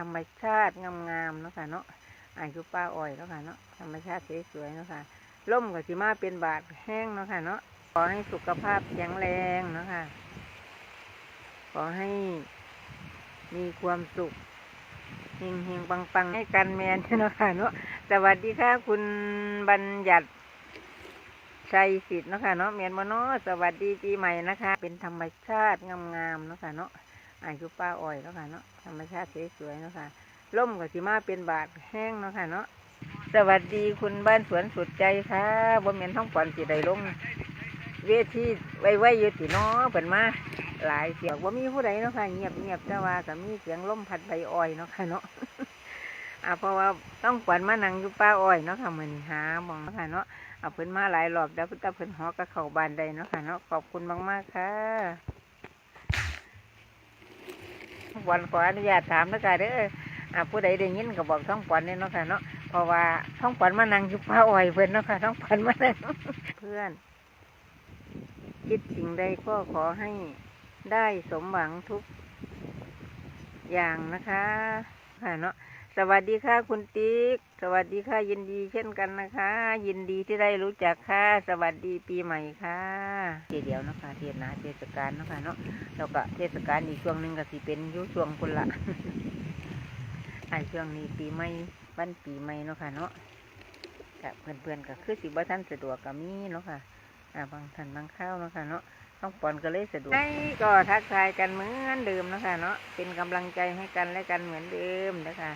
ธรรมชาติงามๆเนาะค่ะเนาะอายุป้าอ้อยเนาะค่ะเนาะธรรมชาติสวยๆเนาะค่ะล่มกับสิมาเป็นบาดแห้งเนาะค่ะเนาะขอให้สุขภาพแข็งแรงเนาะค่ะขอให้มีความสุขเฮงเฮงปังปังๆให้กันแมนเนาะค่ะเนาะสวัสดีค่ะ คุณบัญญัติชัยสิทธิ์เนาะค่ะเนาะเมียนมาเนสวัสดีปีใหม่นะคะ เป็นธรรมชาติงามๆเนาะค่ะเนาะ อายุป้าอ้อยเนาะค่ะเนาะธรรมชาติสวยๆเนาะค่ะล่มกับสิมาเป็นบาดแห้งเนาะค่ะเนาะสวัสดีคุณบ้านสวนสุดใจค่ะบ่เมียนท้องปอนสิได้ลงเวทีไว้ไว้อยู่ติเนาะเปิ่นมาหลายเสียงว่ามีผู้ใดเนาะค่ะเงียบเงียบแต่ว่าก็มีเสียงลมพัดใบอ้อยเนาะค่ะเนาะอ่าเพราะว่าต้องป่อนมานั่งอยู่ป้าอ้อยเนาะค่ะมือนหาหมองเนาะค่ะเนาะเอาเพิ่นมาหลายรอบแล้วเพิ่นตาเพิ่นหอกระเข้าบานใดเนาะค่ะเนาะขอบคุณมากๆค่ะ วันขออนุญาตถามนะค่ะเด้ออ่าผู้ใดได้ยินก็บอกท้องปอนเนี่ยเนาะค่ะเนาะเพราะว่าท้องปอนมานั่งอยู่ป้าอ้อยเพิ่นเนาะค่ะท้องปอนมานั่งเพื่อน คิดสิ่งใดก็ขอให้ได้สมหวังทุกอย่างนะคะ ค่ะเนาะ สวัสดีค่ะคุณติ๊ก สวัสดีค่ะยินดีเช่นกันนะคะ ยินดีที่ได้รู้จักค่ะ สวัสดีปีใหม่ค่ะเดี๋ยวนะคะเทศนาเทศกาลนะคะเนาะแล้วก็เทศกาลอีกช่วงหนึ่งก็สิเป็นยุช่วงคนละไอช่วงนี้ปีใหม่วันปีใหม่เนาะค่ะเนาะกับเพื่อนๆก็คือสิบ่ท่านสะดวกก็มีเนาะค่ะอ่าบางท่านบางข้าวเนาะค่ะเนาะ ต้องปอนก็เลยสะดวกให้ก็ทักทายกันเหมือนเดิมนะคะเนาะเป็นกำลังใจให้กันและกันเหมือนเดิมนะคะ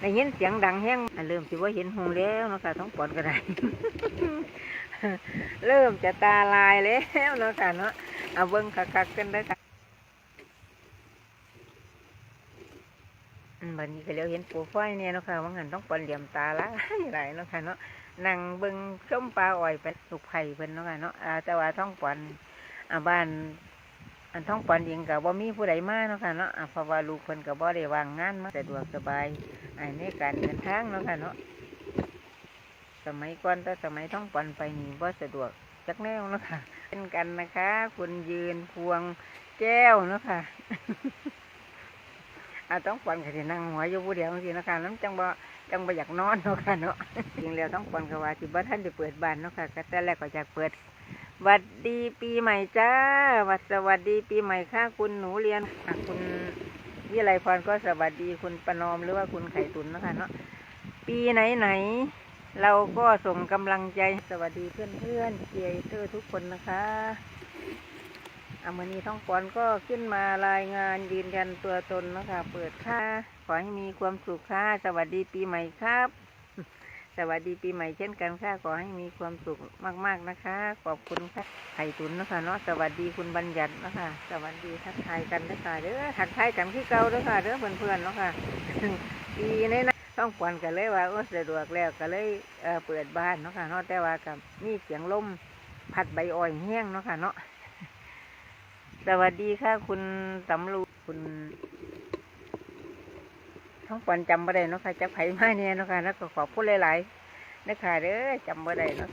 ได้ยินเสียงดังแห้งเริ่มสิว่าเห็นหงแล้วนะคะท้องปอนก็ได้เริ่มจะตาลายแล้วนะคะเนาะเอาเบิ้งคักๆกันเด้ค่ะอืมบัดนี้ก็แล้วเห็นปูฝ้ายเนี่ยนะคะว่างั้นต้องปอนเหลี่ยมตาละหลายนะคะเนาะ นั่งเบิ้งชมปลาอ่อยเป็นลูกไผ่เพิ่นเนาะค่ะเนาะอาแต่ว่าท้องปอนอ่าบ้าน อันท้องปอนเองกับว่ามีผู้ใดมาเนาะค่ะเนาะอะเพราะว่าลูกเพิ่นกับบ่ได้วางงานมาสะดวกสบายอันในการเดินทางเนาะค่ะเนาะสมัยก่อนแต่สมัยท้องปอนไปนี่บ่สะดวกจักแนวเนาะค่ะเป็นกันนะคะ คุณยืนพวงแก้วเนาะค่ะ ต้องปอนก็สินั่งหัวอยู่ผู้เดียวจังนะคะน้ำจังบ่จังบ่อยากนอนเนาะค่ะเนาะจริงแล้วต้องปอนก็ว่าสิบ่ทันได้เปิดบ้านเนาะค่ะก็แต่แรกก็อยากเปิดวัดดีปีใหม่จ้าวัดสวัสดีปีใหม่ค่ะคุณหนูเรียนอะคุณวิไลพรก็สวัสดีคุณประนอมหรือว่าคุณไข่ตุนนะคะเนาะปีไหนไหนๆเราก็ส่งกำลังใจสวัสดีเพื่อนเพื่อนๆเกียร์เตอร์ทุกคนนะคะ อามือนี้ท้องปอนก็ขึ้นมารายงานยืนยันตัวตนนะคะเปิดค่าขอให้มีความสุขค่ะ สวัสดีปีใหม่ครับ สวัสดีปีใหม่เช่นกันค่ะ ขอให้มีความสุขมาก ๆนะคะ ขอบคุณค่ะไข่ตุนนะคะเนาะ สวัสดีคุณบัญญัตินะคะ สวัสดีทักทายกันนะคะเด้อ ทักทายกันที่เก่าเด้อค่ะ เด้อเพื่อนๆเนาะค่ะปีนี้นะต้องปอนกันเลยว่าโอ้สะดวกแล้วก็เลยเออเปิดบ้านเนาะค่ะเนาะแต่ว่ากับมีเสียงลมพัดใบอ่อยแห้งเนาะค่ะเนาะ สวัสดีค่ะ คุณสำรูคุณท้องปอนจำบ่ได้เนาะค่ะจักไผ่มาเนี่ยเนาะค่ะแล้วก็ขอบคุณหลายๆนะคะเด้อจำบ่ได้เนาะ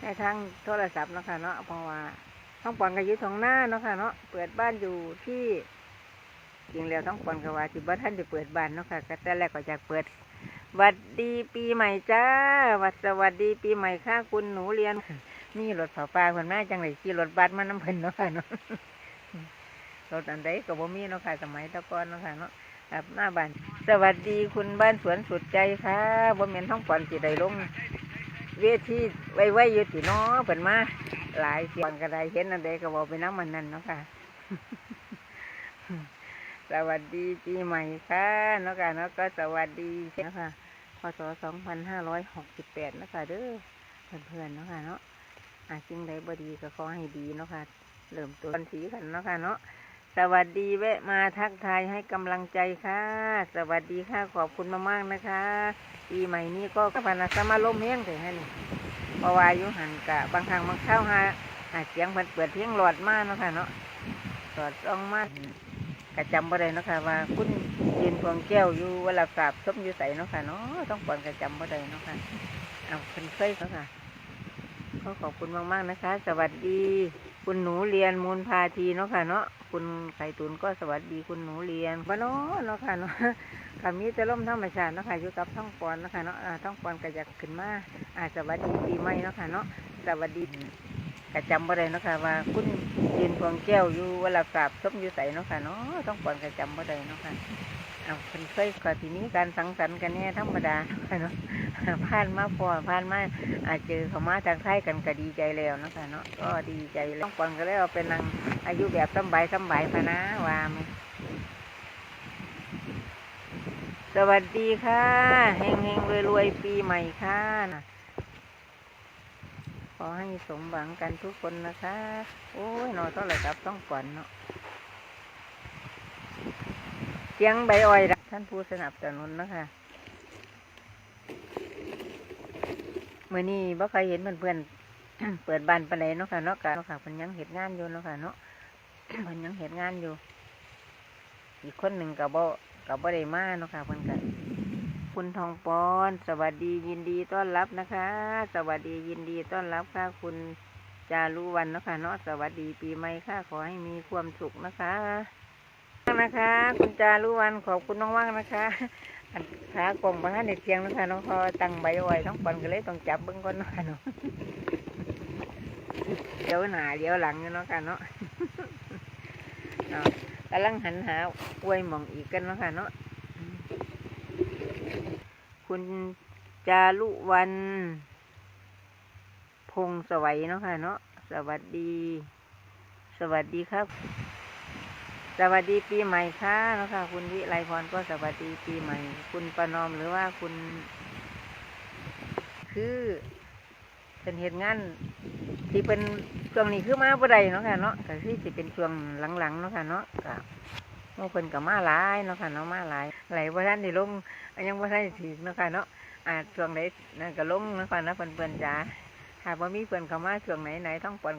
ในทางโทรศัพท์เนาะค่ะเนาะเพราะว่าท้องปอนก็อยู่ตรงหน้าเนาะค่ะเนาะเปิดบ้านอยู่ที่จริงแล้วต้องปอนก็ว่าที่บ้านท่านจะเปิดบ้านเนาะค่ะก็แต่แรกก็อยากเปิดหวัดดีปีใหม่จ้าวัดสวัสดีปีใหม่ค่ะคุณหนูเรียน นี่รถเผาปลาเพิ่นมาจังไรขี่รถบัสมาน้ำเพิ่นเนาะค่ะเนาะรถอันใดก็บ่มีเนาะค่ะ สมัยตะก่อนเนาะค่ะเนาะครับหน้าบ้าน สวัสดีคุณบ้านสวนสุดใจค่ะบ่แม่นท้องปอนสิได้ลง เวทีไว้ไว้อยู่ติเนาะเพิ่นมาหลายเสียงก็ได้เห็นอันใดก็บอกไปน้ำมันนั่นเนาะค่ะสวัสดีปีใหม่ค่ะเนาะค่ะเนาะก็สวัสดีเนาะค่ะพศสองพันห้าร้อยหกสิบแปดนาะคะเด้อเพื่อนๆเนาะค่ะเนาะ อาสิ่งใดบดีก็ขอให้ดีเนาะค่ะเริ่มตัวกันสีกันเนาะค่ะเนาะสวัสดีแวะมาทักทายให้กำลังใจค่ะ สวัสดีค่ะขอบคุณมากๆนะคะปีใหม่นี้ก็กพันสมาลมแห้งแต่ให้นี่เพราะว่ายุหันกะบางครั้งบางข้าวหาหาเสียงเพิ่นเปิดเพียงหลอดมากเนาะค่ะเนาะหลอดต้องมาก็จำบ่ได้เนาะค่ะว่าคุณยืนพวงแก้วอยู่เวลากราบชมอยู่ใส่เนาะค่ะเนาะต้องปอนก็จำบ่ได้เนาะค่ะเอาเพิ่นเคยเนาะค่ะ ขอขอบคุณมาก ๆ นะคะ สวัสดี คุณหนูเรียนมูลพาทีเนาะค่ะเนาะคุณไข่ตุนก็สวัสดีคุณหนูเรียนบ้านเนาะเนาะค่ะเนาะค่ะมีแต่ล่มธรรมชาติเนาะค่ะอยู่กับท้องปอนเนาะค่ะเนาะอ่องปอนก็อยากขึ้นมาอ่าสวัสดีปีใหม่เนาะค่ะเนาะสวัสดีก็จำบ่ได้เนาะค่ะว่า คุณยืนพวงแก้วอยู่เวลากราบส้มอยู่ใสเนาะค่ะเนาะท้องปอนก็จำบ่ได้เนาะค่ะ เอาเพิ่นเคยก็ทีนี้การสังสรรค์กันแน่ธรรมดาเนาะค่ะเนาะผ่านมาพอผ่านมาอาเจอเขามาทางไทยกันก็ดีใจแล้วนะคะเนาะก็ดีใจแล้วต้องปอนก็เลยเอาเป็นนางอายุแบบสบายสบายพนะว่าไหมสวัสดีค่ะเฮงเฮงรวยรวยปีใหม่ค่ะขอให้สมหวังกันทุกคนนะคะ โอ้ยนอนเท่าไหร่ครับต้องก่อนเนาะ สียงใบอ้อยท่านผู้สนับสนุนนะคะเมื่อนี้บ่เคยเห็นเพื่อนๆเปิดบานปานใดเนาะค่ะเนาะกะเนาะค่ะเพิ่นยังเฮ็ดงานอยู่เนาะค่ะเนาะเพิ่นยังเฮ็ดงานอยู่ อีกคนหนึ่งก็บ่ก็บ่ได้มาเนาะค่ะเพิ่นก็คุณทองปอนสวัสดียินดีต้อนรับนะคะ สวัสดียินดีต้อนรับค่ะคุณจารุวันเนาะค่ะเนาะสวัสดีปีใหม่ค่ะขอให้มีความสุขนะคะ นะคะ คุณจารุวันขอบคุณน้องว่างนะคะอันขากลมบ้านในเทียงนะคะน้องพอตั้งใบไว้ท้องปอนก็เลยต้องจับเบิ้งก่อนเนาะค่ะเนาะเดี๋ยวหน้าเดี๋ยวหลังเนาะค่ะเนาะกำลังหันหาอวยมองอีกกันเนาะค่ะเนาะคุณจารุวัน พงสวัยเนาะค่ะเนาะสวัสดี สวัสดีครับ สวัสดีปีใหม่ค่ะเนาะคะคุณวิไลพรก็สวัสดีปีใหม่ คุณประนอมหรือว่าคุณ คือเป็นเหตุงานที่เป็นช่วงนี้คือมาบ่ได้เนาะค่ะเนาะก็คือสิเป็นช่วงหลังๆเนาะค่ะเนาะก็เมื่อคนกับมาหลายเนาะค่ะเนาะมาหลายไหลบ่ทันได้ลงอันยังบ่ทันได้ถึงเนาะค่ะเนาะอ่าช่วงไหนนั่นก็ลงเนาะค่ะเนาะเพิ่นๆจ๋าถ้าบ่มีเพิ่นเข้ามาช่วงไหนไหนต้องปอน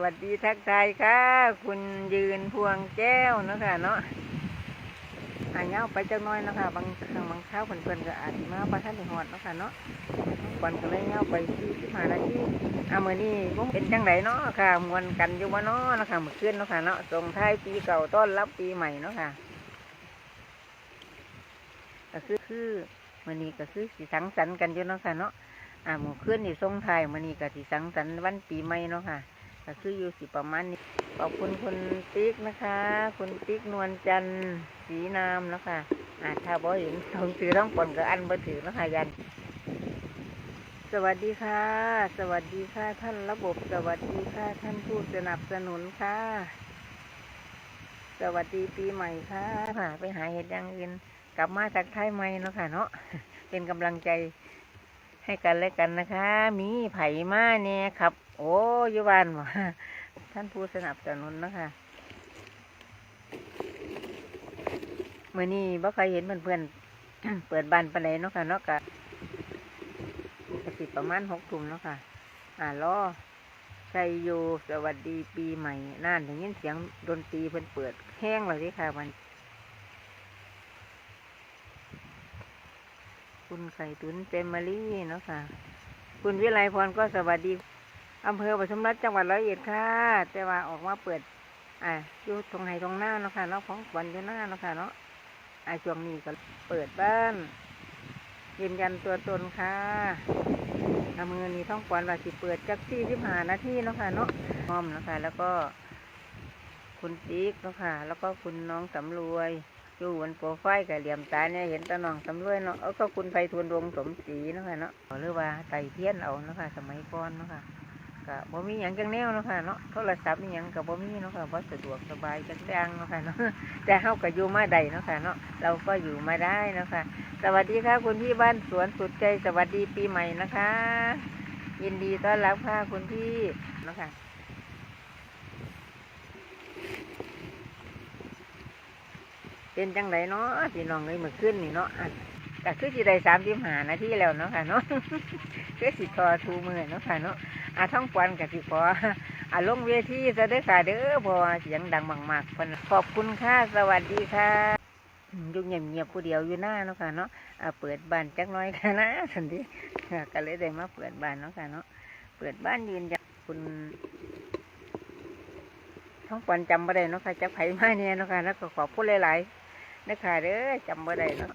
วัสดีทักทายค่ะ คุณยืนพวงแก้วเนาะค่ะเนาะอ่าเงาไปจักน้อยเนาะค่ะบางครั้งบางคราเพิ่นๆก็อาจมาประทันได้ฮอดเนาะค่ะเนาะก่อนก็เลยเงาไปที่สิบห้านาทีอ่ามื้อนี้บ่เป็นจังไดเนาะค่ะมวนกันอยู่บ่เนาะเนาะค่ะมื้อคืนเนาะค่ะเนาะส่งท้ายปีเก่าต้อนรับปีใหม่เนาะค่ะก็คือคือมื้อนี้ก็คือสิสังสรรค์กันอยู่เนาะค่ะเนาะอ่ามื้อคืนนี่ส่งท้ายมื้อนี้ก็สิสังสรรค์วันปีใหม่เนาะค่ะ ก็คืออยู่สิประมาณนี้ขอบคุณคุณติ๊กนะคะ คุณติ๊กนวลจันทร์สีนามนะคะอ่าถ้าบ่เห็นทงถือต้องปนกับอันบ่ถือนะคะยัน สวัสดีค่ะ สวัสดีค่ะท่านระบบ สวัสดีค่ะท่านผู้สนับสนุนค่ะ สวัสดีปีใหม่ค่ะค่ะไปหาเห็ดย่างอื่นกลับมาจากไทยใหม่เนาะค่ะเนาะเป็นกำลังใจ ให้กันและกันนะคะ มีไผ่มาเนี่ยครับ โอ้ยบานบ่ท่านผู้สนับสนุนนะคะเมื่อนี้บ่เคยเห็นเพื่อนๆเปิดบานปานใดเนาะค่ะเนาะกะกสิประมาณหกทุ่มเนาะค่ะ อ่ารอชัยโยสวัสดีปีใหม่น่านได้ยินเสียงดนตรีเพิ่นเปิดแห้งเลยค่ะมัน คุณไข่ตุนเจมมารี่เนาะค่ะ คุณวิไลพรก็สวัสดีอำเภอปทุมรัฐจังหวัดร้อยเอ็ดค่ะ แต่ว่าออกมาเปิด อ่าอยู่ตรงไหนตรงหน้าเนาะค่ะเนาะของวันอยู่หน้าเนาะค่ะเนาะอ่าช่วงนี้ก็เปิดบ้านยืนยันตัวตนค่ะอำเภอนี้ท้องกวนว่าสิเปิดจักที่สิบหานาทีเนาะค่ะเนาะพร้อมเนาะค่ะแล้วก็คุณติ๊กเนาะค่ะ แล้วก็คุณน้องสำรวย อยู่บนโปรไฟล์กับเหลี่ยมตาเนี่ยเห็นตาน้องสำรวยเนาะก็คุณไพฑูรย์ดวงสมศรีเนาะค่ะเนาะหรือว่าไต่เทียนเอาเนาะค่ะสมัยก่อนเนาะค่ะก็บ่มีหยังจังแนวเนาะค่ะเนาะโทรศัพท์นี่หยังก็บ่มีเนาะค่ะบ่สะดวกสบายจังจังเนาะค่ะเนาะแต่เฮาก็อยู่มาได้เนาะค่ะเนาะเราก็อยู่มาได้เนาะค่ะสวัสดีค่ะคุณพี่บ้านสวนสุดใจสวัสดีปีใหม่นะคะ ยินดีต้อนรับค่ะคุณพี่เนาะค่ะ เป็นจังไรเนาะพี่น้องเลยมื่ขึ้นนี่เนาะแต่ขึ้นจีได้สามสิบหานาทีแล้วเนาะค่ะเนาะขึ้นสิทอทูมือเนาะค่ะเนาะอาท่องควันกับสิพออ่าลงเวทีซะเด้อค่ะเด้อพอเสียงดังมากๆคนขอบคุณค่ะสวัสดีค่ะยุ่งเงียบๆงีผู้เดียวอยู่หน้าเนาะค่ะเนาะเปิดบานจักน้อยค่ะนะสันติก็เลยได้มาเปิดบ้านเนาะค่ะเนาะเปิดบ้านยืนจากคุณท้องควันจำไม่ได้เนาะค่ะจักไผ่มาเนี่ยเนาะค่ะแล้วก็ขอบคุณหลายๆ นะคะเด้อจำไม่ได้เนาะ